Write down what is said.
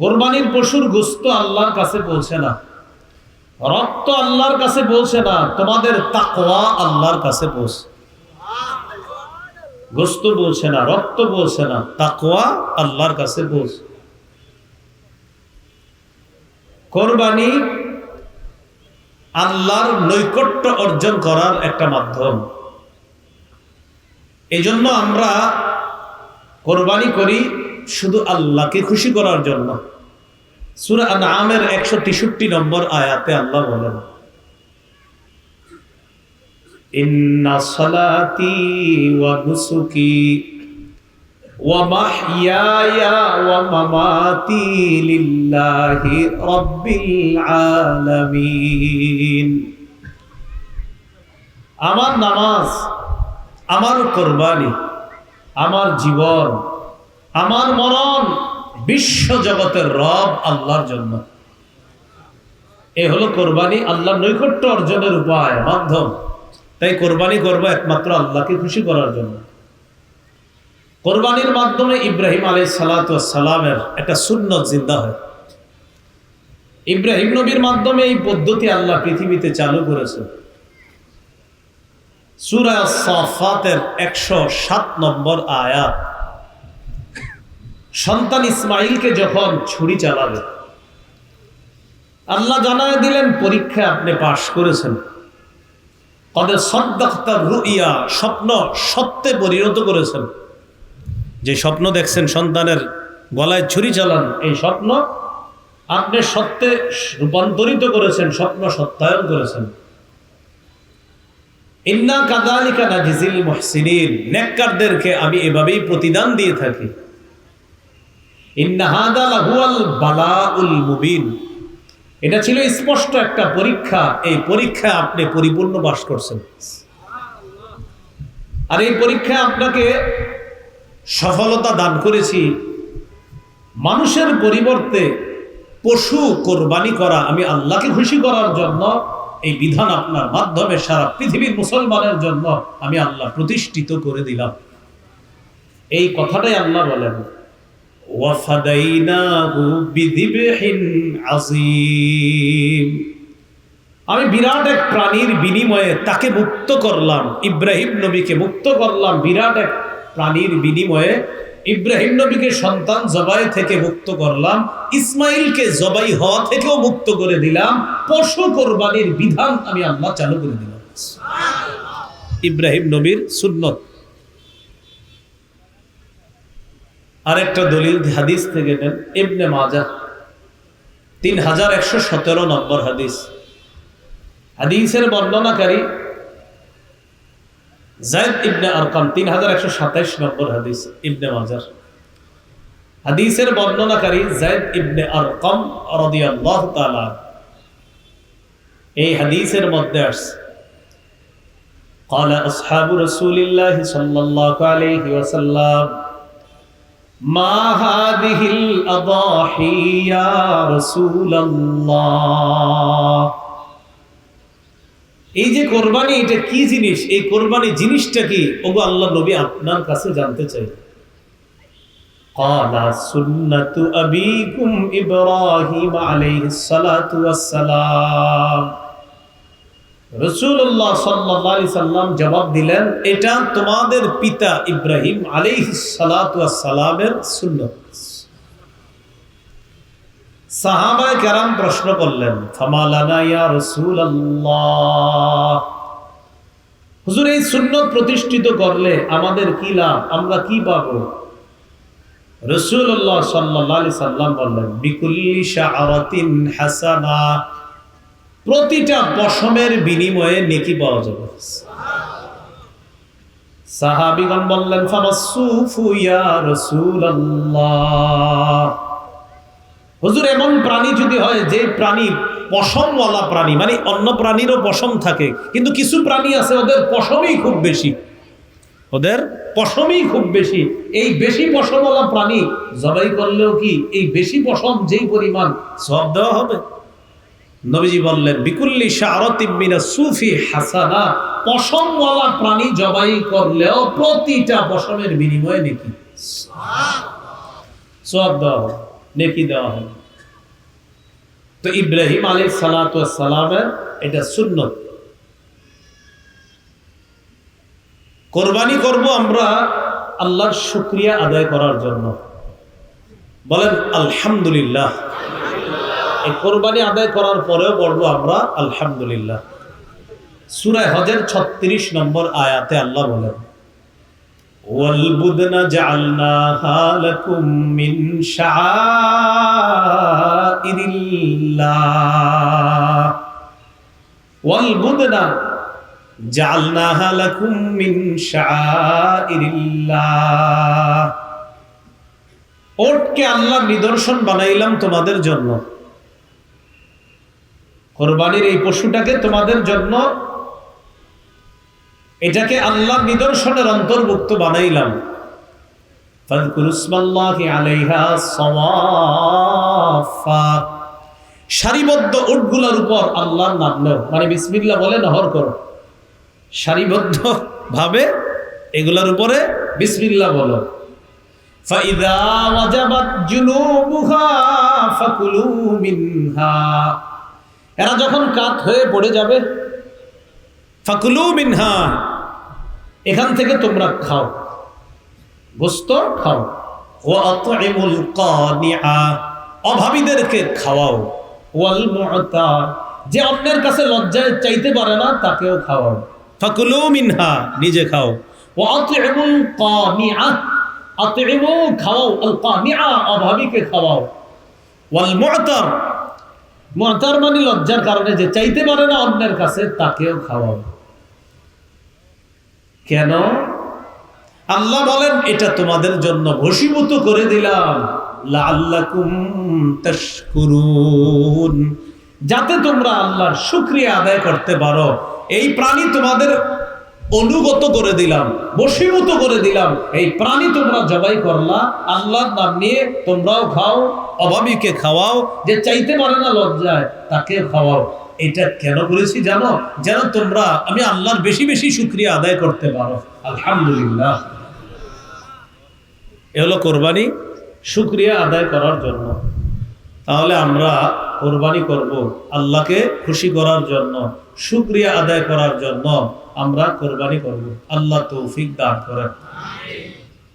কোরবানির পশুর গোস্ত আল্লাহর কাছে পৌঁছে না। রক্ত আল্লাহর কাছে পৌঁছে না, তোমাদের তাকওয়া আল্লাহর কাছে পৌঁছে। গোস্ত বলছে না, রক্ত বলছে না, তাকওয়া আল্লাহর কাছে পৌঁছে। কোরবানি আল্লাহর নৈকট্য অর্জন করার একটা মাধ্যম। এই জন্য আমরা কোরবানি করি শুধু আল্লাহকে খুশি করার জন্য। সুরা আমের একশো তেষট্টি নম্বর আয়াতে আল্লাহ বলেন, ইন্না ওয়া আমার নামাজ, আমার কোরবানি, আমার জীবন আমার মরণ বিশ্ব জগতের রব আল্লাহর জন্য। এ হলো কোরবানি আল্লাহ নৈকট্য অর্জনের উপায়, মাধ্যম। তাই কোরবানি করব একমাত্র আল্লাহকে খুশি করার জন্য। কোরবানির মাধ্যমে ইব্রাহিম আলী সালামের একটা সুন্নত জিন্দা হয়। ইব্রাহিম নবীর মাধ্যমে এই পদ্ধতি আল্লাহ পৃথিবীতে চালু করেছে। সুরা সাফাতের একশো সাত নম্বর আয়াত। সন্তান ইসমাইলকে যখন ছুরি চালাবে, আল্লাহ জানায় দিলেন, পরীক্ষা আপনি পাশ করেছেন। কদের সদ্দাক্তার রুইয়া, স্বপ্ন সত্যে পরিণত করেছেন। যে স্বপ্ন দেখছেন সন্তানের গলায় ছুরি চালান, এই স্বপ্ন আপনি সত্যে রূপান্তরিত করেছেন, স্বপ্ন সত্যায়ন করেছেন। ইন্না কাদালিকা নাজিজিল মুহসিনিন, নেককারদেরকে আমি এভাবেই প্রতিদান দিয়ে থাকি। এটা ছিল স্পষ্ট একটা পরীক্ষা। এই পরীক্ষা আপনি পরিপূর্ণ বাস করছেন। আর এই পরীক্ষা আপনাকে সফলতা দান করেছি। মানুষের পরিবর্তে পশু কোরবানি করা, আমি আল্লাহকে খুশি করার জন্য এই বিধান আপনার মাধ্যমে সারা পৃথিবীর মুসলমানের জন্য আমি আল্লাহ প্রতিষ্ঠিত করে দিলাম। এই কথাটাই আল্লাহ বলেন। আমি বিরাট এক প্রাণীর বিনিময়ে তাকে মুক্ত করলাম, ইব্রাহিম নবীকে মুক্ত করলাম। বিরাট এক প্রাণীর বিনিময়ে ইব্রাহিম নবীকে সন্তান জবাই থেকে মুক্ত করলাম, ইসমাইলকে জবাই হওয়া থেকেও মুক্ত করে দিলাম, পশু কোরবানির বিধান আমি আল্লাহ চালু করে দিলাম। ইব্রাহিম নবীর সুন্নত। আরেকটা দলিল হাদিস থেকে নেন ইবনে মাজা তিন হাজার একশো সতেরো নম্বর হাদিস হাদিসের বর্ণনাকারী জায়দ ইবনে আরকাম তিন হাজার একশো সাতাইশ নম্বর হাদিস ইবনে মাজার হাদিসের বর্ণনাকারী জায়দ ইবনে আরকাম রাদিয়াল্লাহু তাআলা এই হাদিসের মধ্যে আসছে قال أصحاب رسول الله صلى الله عليه وسلم ما هذه الأضاحي يا رسول الله এই যে কোরবানি এটা কি জিনিস এই কোরবানি জিনিসটা কি ওগো আল্লাহ নবী আপনার কাছে জানতে চাই قال سنة أبيكم إبراهيم عليه الصلاة والسلام রসুল্লাহ সাল্লাহ সাল্লাম জবাব দিলেন, এটা তোমাদের পিতা ইব্রাহিম সুন্নত। প্রশ্ন করলেন হুজুর, এই সুন্নত প্রতিষ্ঠিত করলে আমাদের কি লাভ? আমরা কি পাবো? রসুল্লাহ সাল্লাহ সাল্লাম বললেন, বিকুল্লি শাহরাতিন হাসানা। প্রতিটা পশমের বিনিময়ে নেকি পাওয়া যাবে। সাহাবিগণ বললেন হুজুর, এমন প্রাণী যদি হয়, যে প্রাণী পশমওয়ালা প্রাণী মানে অন্য প্রাণীরও পশম থাকে, কিন্তু কিছু প্রাণী আছে, ওদের পশমই খুব বেশি। ওদের পশমই খুব বেশি। এই বেশি পশমওয়ালা প্রাণী জবাই করলেও কি এই বেশি পশম যেই পরিমাণ সব দেওয়া হবে? নবীজি বললেন বিকুল্লি শারতিমিনা সুফি হাসানা পশমওয়ালা প্রাণী জবাই করলেও প্রতিটা পশমের বিনিময়ে নাকি। সব দেওয়া নেকি দেওয়া হবে তো ইব্রাহিম আলী সালামের এটা শূন্য কোরবানি করব আমরা আল্লাহর শুক্রিয়া আদায় করার জন্য। বলেন আলহামদুলিল্লাহ। এই কোরবানি আদায় করার পরেও পড়বো আমরা আলহামদুলিল্লাহ সুরায় হজের ছত্রিশ নম্বর আয়াতে আল্লাহ বলেন والبدن جعلناها لكم من شعائر الله والبدن جعلناها لكم من شعائر الله ওটকে আল্লাহ নিদর্শন বানাইলাম তোমাদের জন্য কোরবানির এই পশুটাকে তোমাদের জন্য এটাকে আল্লাহ নিদর্শনের অন্তর্ভুক্ত বানাইলাম। সারিবদ্ধ উপর আল্লাহর নাম নেও। মানে বিসমিল্লা বলে নহর করো। সারিবদ্ধ ভাবে এগুলার উপরে বিসমিল্লা বলো। ফাইদা ওয়াজাবাত ফাকুলু মিনহা। এরা যখন কাত হয়ে পড়ে যাবে, ফাকুলু মিনহা, এখান থেকে তোমরা খাও, গোস্ত খাও। ও কানিআ, অভাবীদেরকে খাওয়াও। ওয়াল মুআতা, যে অন্যের কাছে লজ্জায় চাইতে পারে না, তাকেও খাওয়াও। ফাকুলু মিনহা, নিজে খাও। ও আতইমুল কানিআ, আতইমু খাওয়াও। আল কানিআ, অভাবীকে খাওয়াও। ওয়াল মুআতার মুআতার মানে লজ্জার কারণে যে চাইতে পারে না অন্যের কাছে, তাকেও খাওয়াবে। কেন? আল্লাহ বলেন, এটা তোমাদের জন্য ভসীভূত করে দিলাম। যাতে তোমরা আল্লাহর শুক্রিয়া আদায় করতে পারো। এই প্রাণী তোমাদের অনুগত করে দিলাম, বশীভূত করে দিলাম। এই প্রাণী তোমরা জবাই করলা, আল্লাহর নাম নিয়ে তোমরাও খাও, অভাবীকে খাওয়াও, যে চাইতে পারে না লজ্জায় তাকে খাওয়াও। এটা কেন করেছি জানো? যেন তোমরা, আমি আল্লাহর বেশি বেশি শুক্রিয়া আদায় করতে পারো। আলহামদুলিল্লাহ। এ হলো কোরবানি, শুক্রিয়া আদায় করার জন্য। তাহলে আমরা কোরবানি করব আল্লাহকে খুশি করার জন্য, শুক্রিয়া আদায় করার জন্য। আমরা কোরবানি করব। আল্লাহ তৌফিক দান করেন।